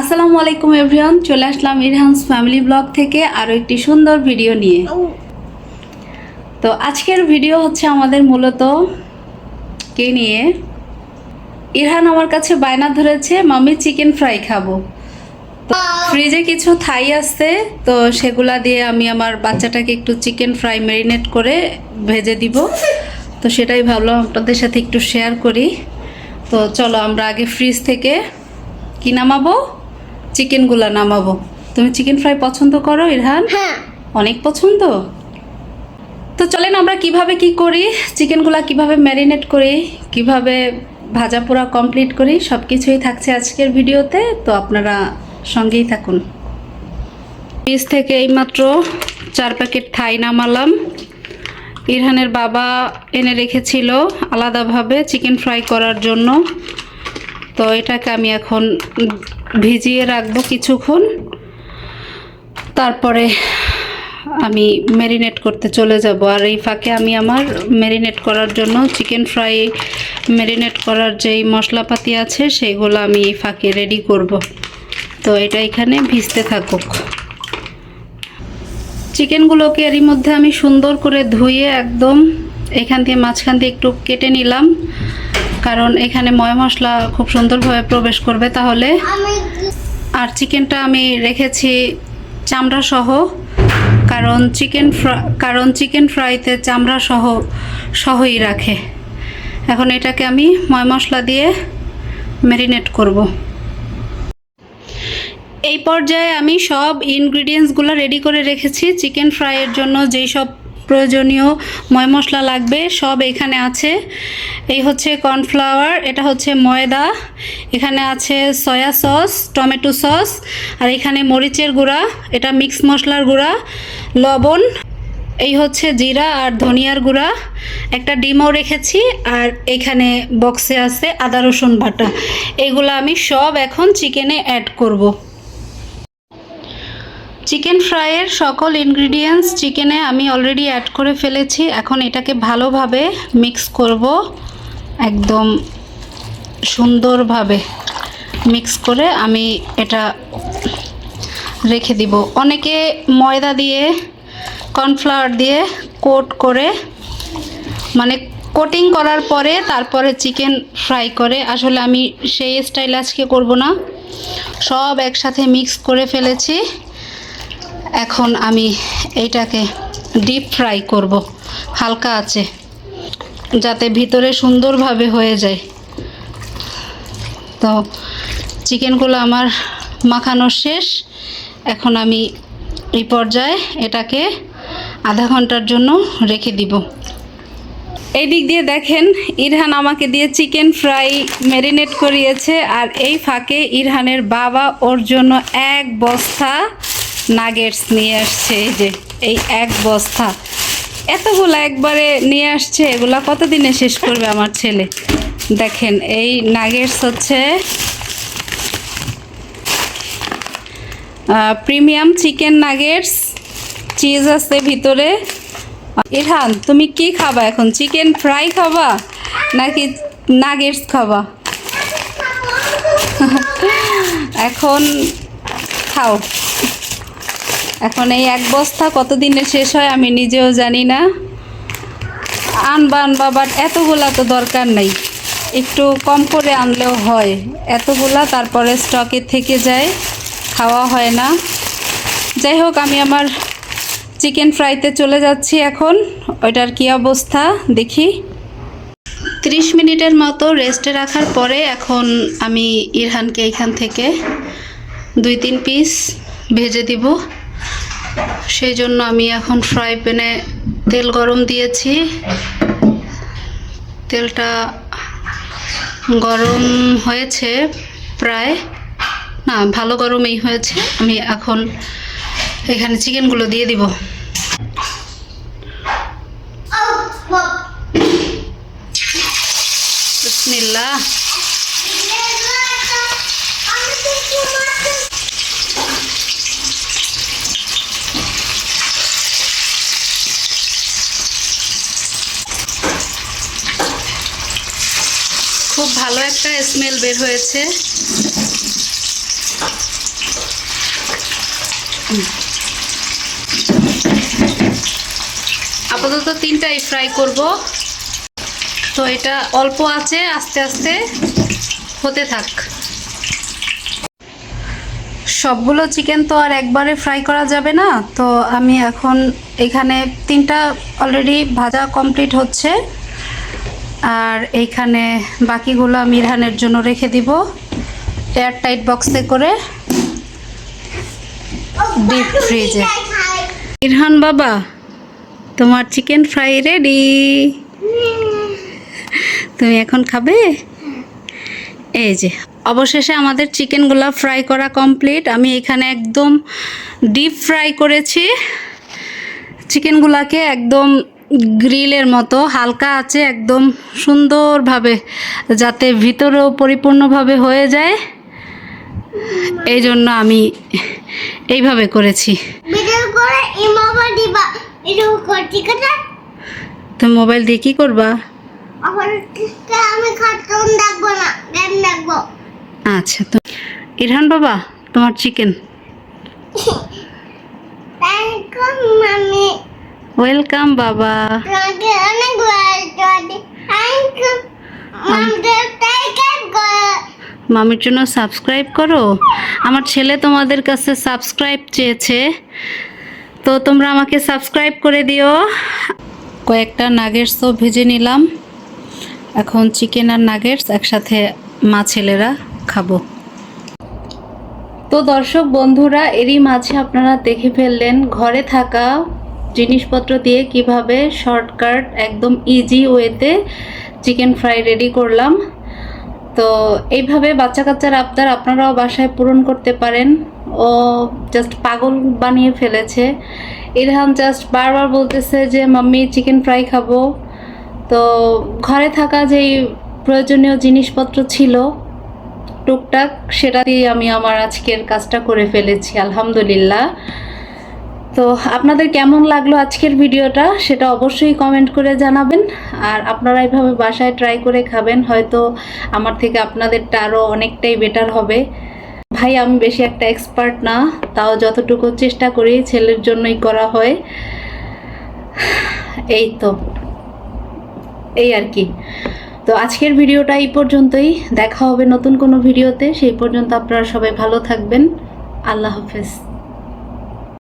আসসালামু আলাইকুম এভরিওয়ান চলে আসলাম ইরহান্স ফ্যামিলি ব্লগ থেকে আরও একটি সুন্দর ভিডিও নিয়ে। তো আজকের ভিডিও হচ্ছে আমাদের মূলত কে নিয়ে? ইরহান আমার কাছে বায়না ধরেছে মামি চিকেন ফ্রাই খাব। তো ফ্রিজে কিছু থাই আসছে তো সেগুলা দিয়ে আমি আমার বাচ্চাটাকে একটু চিকেন ফ্রাই ম্যারিনেট করে ভেজে দিব। তো সেটাই ভাবলাম আপনাদের সাথে একটু শেয়ার করি। তো চলো আমরা আগে ফ্রিজ থেকে কি নামাবো? চিকেনগুলা নামাবো। তুমি চিকেন ফ্রাই পছন্দ করো ইরহান? হ্যাঁ। অনেক পছন্দ? তো চলেন আমরা কীভাবে কি করি চিকেনগুলা কীভাবে ম্যারিনেট করি কীভাবে ভাজা পোড়া কমপ্লিট করি সব কিছুই থাকছে আজকের ভিডিওতে তো আপনারা সঙ্গেই থাকুন। পিস থেকে এইমাত্র চার প্যাকেট থাই নামালাম। ইরহানের বাবা এনে রেখেছিল আলাদাভাবে চিকেন ফ্রাই করার জন্য। তো এটাকে আমি এখন ভিজিয়ে রাখব কিছুক্ষণ। তারপরে আমি ম্যারিনেট করতে চলে যাব। আর এই ফাঁকে আমি আমার ম্যারিনেট করার জন্য চিকেন ফ্রাই ম্যারিনেট করার যেই মশলাপাতি আছে সেইগুলো আমি এই ফাঁকে রেডি করব। তো এটা এখানে ভিজতে থাকুক। চিকেনগুলোকে এরই মধ্যে আমি সুন্দর করে ধুয়ে একদম এখান থেকে মাঝখান দিয়ে একটু কেটে নিলাম। কারণ এখানে ময় মশলা খুব সুন্দরভাবে প্রবেশ করবে। তাহলে আর চিকেনটা আমি রেখেছি চামড়া সহ কারণ চিকেন ফ্রা কারণ চিকেন ফ্রাইতে চামড়া সহ সহই রাখে। এখন এটাকে আমি ময় মশলা দিয়ে ম্যারিনেট করব। এই পর্যায়ে আমি সব ইনগ্রিডিয়েন্টসগুলো রেডি করে রেখেছি। চিকেন ফ্রাইয়ের জন্য যেই সব প্রয়োজনীয় ময় মশলা লাগবে, সব এখানে আছে। এই হচ্ছে কর্নফ্লাওয়ার, এটা হচ্ছে ময়দা, এখানে আছে সয়া সস, টমেটো সস, আর এখানে মরিচের গুঁড়া, এটা মিক্স মশলার গুঁড়া, লবণ, এই হচ্ছে জিরা আর ধনিয়ার গুঁড়া। একটা ডিমও রেখেছি, আর এখানে বক্সে আছে আদা রসুন বাটা। এগুলো আমি সব এখন চিকেনে অ্যাড করব। চিকেন ফ্রাইয়ের সকল ইনগ্রিডিয়েন্টস চিকেনে আমি অলরেডি অ্যাড করে ফেলেছি। এখন এটাকে ভালোভাবে মিক্স করব। একদম সুন্দরভাবে মিক্স করে আমি এটা রেখে দিব। অনেকে ময়দা দিয়ে কর্নফ্লাওয়ার দিয়ে কোট করে মানে কোটিং করার পরে তারপরে চিকেন ফ্রাই করে। আসলে আমি সেই স্টাইল আজকে করব না। সব একসাথে মিক্স করে ফেলেছি। এখন আমি এইটাকে ডিপ ফ্রাই করব। হালকা আছে। যাতে ভিতরে সুন্দরভাবে হয়ে যায়। তো চিকেনগুলো আমার মাখানো শেষ। এখন আমি এই পর্যায়ে এটাকে আধা ঘণ্টার জন্য রেখে দিব। এই দিক দিয়ে দেখেন, ইরহান আমাকে দিয়ে চিকেন ফ্রাই ম্যারিনেট করিয়েছে। আর এই ফাঁকে ইরহানের বাবা ওর জন্য এক বস্তা নাগেটস নিয়ে আসছে, এই যে, এই এক বস্তা। এতগুলো একবারে নিয়ে আসছে, এগুলা কতদিনে শেষ করবে আমার ছেলে? দেখেন, এই নাগেটস হচ্ছে প্রিমিয়াম চিকেন নাগেটস চিজ আছে ভিতরে। ইরহান, তুমি কি খাবা এখন? চিকেন ফ্রাই খাবা, নাকি নাগেটস খাবা? এখন খাও। এখন এই এক বস্তা কতদিনে শেষ হয় আমি নিজেও জানি না। আনবা আনবা বাট এতগুলা তো দরকার নেই। একটু কম করে আনলেও হয়। এতগুলা তারপরে স্টকে থেকে যায়, খাওয়া হয় না। যাই হোক, আমি আমার চিকেন ফ্রাইতে চলে যাচ্ছি এখন। ওইটার কি অবস্থা দেখি। ত্রিশ মিনিটের মতো রেস্টে রাখার পরে এখন আমি ইরহানকে এখান থেকে দুই তিন পিস ভেজে দিব। সেই জন্য আমি এখন ফ্রাই প্যানে তেল গরম দিয়েছি। তেলটা গরম হয়েছে প্রায়। না, ভালো গরমই হয়েছে। আমি এখন এখানে চিকেনগুলো দিয়ে দিব। বিসমিল্লাহ। খুব ভালো একটা স্মেল বের হয়েছে। আপাতত তিনটাই ফ্রাই করব। তো এটা অল্প আছে, আস্তে আস্তে হতে থাক। সবগুলো চিকেন তো আর একবারে ফ্রাই করা যাবে না। তো আমি এখন এখানে তিনটা অলরেডি ভাজা কমপ্লিট হচ্ছে। আর এইখানে বাকিগুলো আমি ইরহানের জন্য রেখে দিব। এয়ার টাইট বক্সে করে ডিপ ফ্রিজে ইরহান বাবা, তোমার চিকেন ফ্রাই রেডি। তুমি এখন খাবে? এই যে, অবশেষে আমাদের চিকেনগুলো ফ্রাই করা কমপ্লিট। আমি এখানে একদম ডিপ ফ্রাই করেছি। চিকেনগুলাকে একদম গ্রিলের মতো হালকা আছে একদম সুন্দরভাবে যাতে ভিতরেও পরিপূর্ণভাবে হয়ে যায়। এই জন্য আমি এইভাবে করেছি। তুমি মোবাইল দিয়ে কী করবা? আচ্ছা তো ইরহান বাবা তোমার চিকেন মামি ওয়েলকাম বাবা মামির জন্য সাবস্ক্রাইব করো। আমার ছেলে তোমাদের কাছে সাবস্ক্রাইব চেয়েছে। তো তোমরা আমাকে সাবস্ক্রাইব করে দিও। কয়েকটা নাগেটসও ভেজে নিলাম। এখন চিকেন আর নাগেটস একসাথে মা ছেলেরা খাব। তো দর্শক বন্ধুরা এরই মাঝে আপনারা দেখে ফেললেন ঘরে থাকা জিনিসপত্র দিয়ে কীভাবে শর্টকাট একদম ইজি ওয়েতে চিকেন ফ্রাই রেডি করলাম। তো এইভাবে বাচ্চা কাচ্চার আবদার আপনারাও বাসায় পূরণ করতে পারেন। ও জাস্ট পাগল বানিয়ে ফেলেছে। ইরহান জাস্ট বারবার বলতেছে যে, মাম্মি চিকেন ফ্রাই খাব। তো ঘরে থাকা যেই প্রয়োজনীয় জিনিসপত্র ছিল, টুকটাক সেটা দিয়ে আমি আমার আজকের কাজটা করে ফেলেছি, আলহামদুলিল্লাহ। তো আপনাদের কেমন লাগল আজকের ভিডিওটা সেটা অবশ্যই কমেন্ট করে জানাবেন। আর আপনারা এইভাবে বাসায় ট্রাই করে খাবেন, হয়তো আমার থেকে আপনাদেরটা আরও অনেকটাই বেটার হবে। ভাই, আমি বেশি একটা এক্সপার্ট না, তাও যতটুকু চেষ্টা করি ছেলের জন্যই করা হয়। এই তো, এই আর কি। তো আজকের ভিডিওটা এই পর্যন্তই, দেখা হবে নতুন কোনো ভিডিওতে, সেই পর্যন্ত আপনারা সবাই ভালো থাকবেন। আল্লাহ হাফেজ।